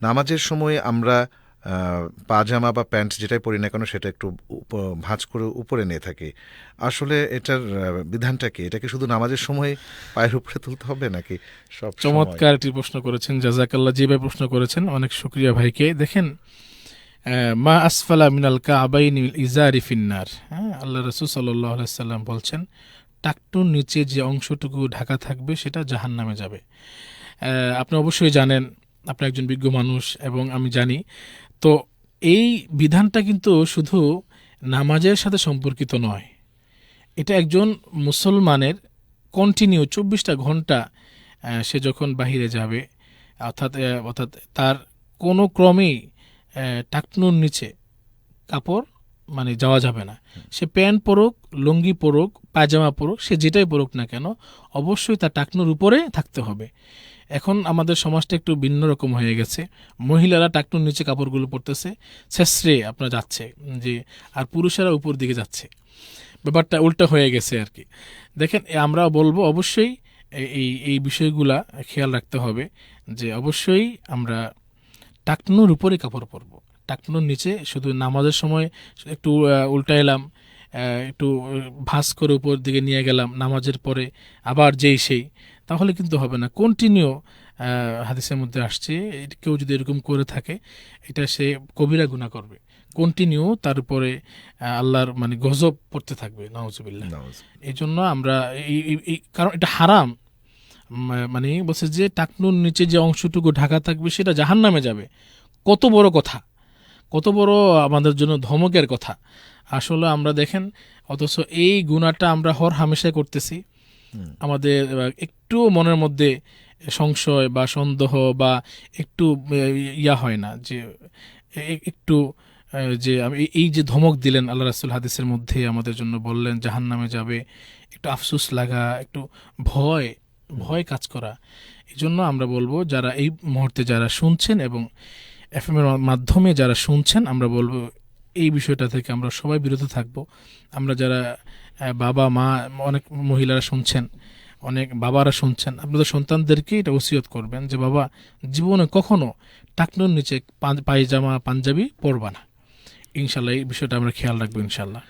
নামাজের সময় আমরা পাজামা বা প্যান্ট যেটাই পরি না কেন সেটা একটু ভাঁজ করে উপরে নিয়ে থাকি। আসলে এটার বিধানটা কি? এটাকে শুধু নামাজের সময় পায়ের উপরে তুলতে হবে নাকি সব চমৎকার একটি প্রশ্ন করেছেন জাজাকাল্লাহ, যে ভাই প্রশ্ন করেছেন, অনেক শুক্রিয়া ভাইকে। দেখেন মা আসফালা মিনাল কাবাইন ইজারি ফিন্নার। হ্যাঁ আল্লাহ রসুল সাল্লাম বলছেন, টাকটুর নিচে যে অংশটুকু ঢাকা থাকবে, সেটা জাহান নামে যাবে আপনি অবশ্যই জানেন আপনি একজন বিজ্ঞ মানুষ এবং আমি জানি। তো এই বিধানটা কিন্তু শুধু নামাজের সাথে সম্পর্কিত নয়। এটা একজন মুসলমানের কন্টিনিউ চব্বিশটা ঘণ্টা সে যখন বাহিরে যাবে, অর্থাৎ অর্থাৎ তার কোনো ক্রমেই টাকনুর নিচে কাপড় মানে যাওয়া যাবে না। সে প্যান্ট পরুক, লুঙ্গি পরুক, পায়জামা পরুক, সে যেটাই পরুক না কেন, অবশ্যই তার টাকনুর উপরে থাকতে হবে। এখন আমাদের সমাজটা একটু ভিন্ন রকম হয়ে গেছে। মহিলারা টাকনুর নিচে কাপড়গুলো পরতেছে শেষরে আপনার যাচ্ছে যে, আর পুরুষেরা উপর দিকে যাচ্ছে। ব্যাপারটা উল্টা হয়ে গেছে আর কি। দেখেন আমরা বলব অবশ্যই এই এই বিষয়গুলা খেয়াল রাখতে হবে যে, অবশ্যই আমরা টাকনুর উপরে কাপড় পরবো। টাকনুর নিচে শুধু নামাজের সময় একটু উল্টা এলাম একটু ভাঁজ করে উপর দিকে নিয়ে গেলাম নামাজের পরে, আবার যেই সেই। তাহলে কিন্তু হবে না। কন্টিনিউ হাদিসের মধ্যে আসছে কেউ যদি এরকম করে থাকে এটা সে কবিরা গুণা করবে। কন্টিনিউ তার উপরে আল্লাহর মানে গজব পড়তে থাকবে নামাজ। এই জন্য আমরা এই- কারণ এটা হারাম। মানে বলছে যে টাকনুর নিচে যে অংশটুকু ঢাকা থাকবে সেটা জাহান নামে যাবে। কত বড় কথা। কত বড় আমাদের জন্য ধমকের কথা। আসলে আমরা দেখেন অথচ এই গুণাটা আমরা হর হামেশাই করতেছি। আমাদের একটু মনের মধ্যে সংশয় বা সন্দেহ বা একটু ইয়া হয় না যে একটু যে এই- যে ধমক দিলেন আল্লাহ রাসুল হাদিসের মধ্যে আমাদের জন্য বললেন জাহান নামে যাবে, একটু আফসোস লাগা, একটু ভয় ভয় কাজ করা। এই জন্য আমরা বলব যারা এই মুহূর্তে যারা শুনছেন এবং এফ এর মাধ্যমে যারা শুনছেন, আমরা বলব এই বিষয়টা থেকে আমরা সবাই বিরত থাকব। আমরা যারা বাবা, মা, অনেক মহিলারা শুনছেন, অনেক বাবারা শুনছেন, আপনাদের সন্তানদেরকে এটা ওসিয়ত করবেন যে, বাবা, জীবনে কখনো টাকনোর নিচে পায়জামা, পাঞ্জাবি পরবা না। ইনশাল্লাহ এই বিষয়টা আমরা খেয়াল রাখব ইনশাল্লাহ।